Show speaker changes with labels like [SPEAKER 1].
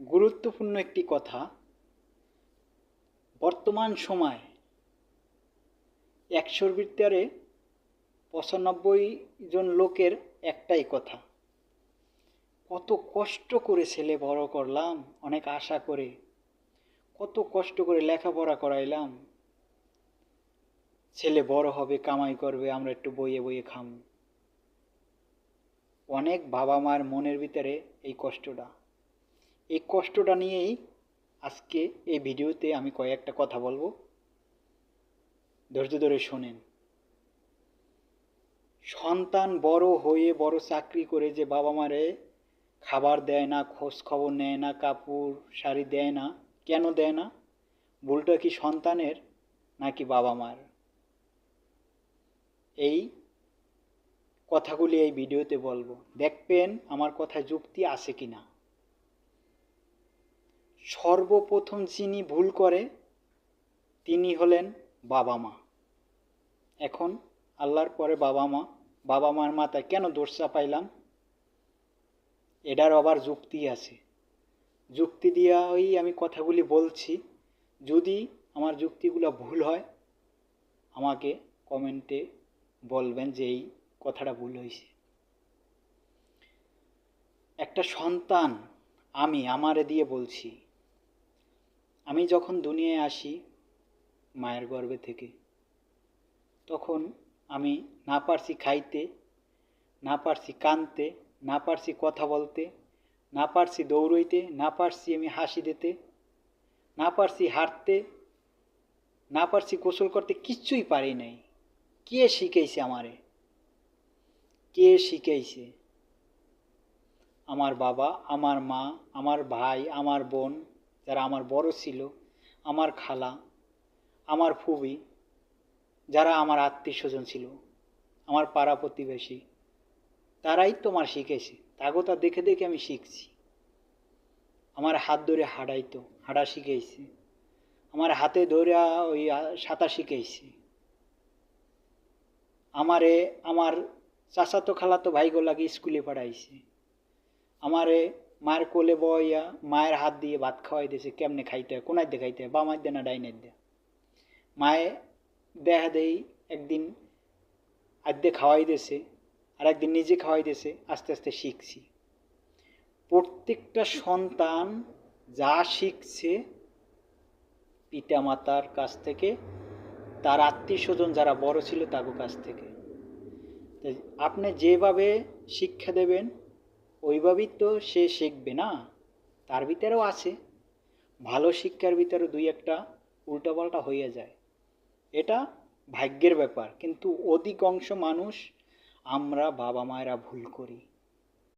[SPEAKER 1] গুরুত্বপূর্ণ একটি কথা। বর্তমান সময় একশোর ভিতরে পঁচানব্বই জন লোকের একটাই কথা। কত কষ্ট করে ছেলে বড় করলাম, অনেক আশা করে। কত কষ্ট করে লেখাপড়া করাইলাম। ছেলে বড় হবে, কামাই করবে, আমরা একটু বইয়ে বইয়ে খাম। অনেক বাবা মার মনের ভিতরে এই কষ্টটা। এই কষ্টটা নিয়েই আজকে এই ভিডিওতে আমি কয়েকটা কথা বলব। ধৈর্য ধরে শোনেন। সন্তান বড় হয়ে বড় চাকরি করে যে বাবা মারে খাবার দেয় না, খোঁজ খবর নেয় না, কাপড়, শাড়ি দেয় না, কেন দেয় না? ভুলটা কি সন্তানের নাকি বাবা মার? এই কথাগুলি এই ভিডিওতে বলব। দেখবেন আমার কথায় যুক্তি আছে কি না সর্বপ্রথম যিনি ভুল করে, তিনি হলেন বাবা মা। এখন আল্লাহর পরে বাবা মা, বাবা মার মাথায় কেন দোষ চাপাইলাম? এটার আবার যুক্তি আছে। যুক্তি দিয়া ওই আমি কথাগুলি বলছি। যদি আমার যুক্তিগুলো ভুল হয়, আমাকে কমেন্টে বলবেন যে এই কথাটা ভুল হয়েছে একটা সন্তান আমি আমারে দিয়ে বলছি আমি যখন দুনিয়ায় আসি মায়ের গর্ভে থেকে, তখন আমি না পারছি খাইতে, না পারছি কানতে, না পারছি কথা বলতে, না পারছি দৌড়ইতে, না পারছি আমি হাসি দিতে, না পারছি হাঁটতে, না পারছি গোসল করতে কিচ্ছুই পারি নাই। কে শিখেছে আমারে? কে শিখেছে আমার বাবা, আমার মা, আমার ভাই, আমার বোন যারা আমার বড় ছিল, আমার খালা, আমার ফুবি যারা আমার আত্মীয় স্বজন ছিল, আমার পাড়া প্রতিবেশী, তারাই তোমার শিখেছে। তাগো তা দেখে দেখে আমি শিখছি। আমার হাত ধরে হাঁটাইতো, হাঁটা শিখেছি আমার হাতে ধরে ওই সাঁতার শিখেছি আমারে, আমার চাচাতো খালাতো ভাইগুলাকে স্কুলে পড়াইছে আমারে মায়ের কোলে বইয়া মায়ের হাত দিয়ে ভাত খাওয়াই দিয়েছে কেমনে খাইতে হয় কোনায় দিয়ে খাইতে হয় বামার দিয়ে না ডাইনের দিয়ে মায়ে দেখা দেই একদিন আদ্যে খাওয়াই দিয়েছে আর একদিন নিজে খাওয়াই দিয়েছে আস্তে আস্তে শিখছি। প্রত্যেকটা সন্তান যা শিখছে পিতামাতার কাছ থেকে, তার আত্মীয় স্বজন যারা বড় ছিল তাদের কাছ থেকে। আপনি যেভাবে শিক্ষা দেবেন ওইভাবেই তো সে শিখবে না। তার ভিতরেও আছে। ভালো শিক্ষার ভিতরে দুই একটা উল্টাপাল্টা হয়ে যায়। এটা ভাগ্যের ব্যাপার। কিন্তু অধিকাংশ মানুষ আমরা বাবা মায়েরা ভুল করি।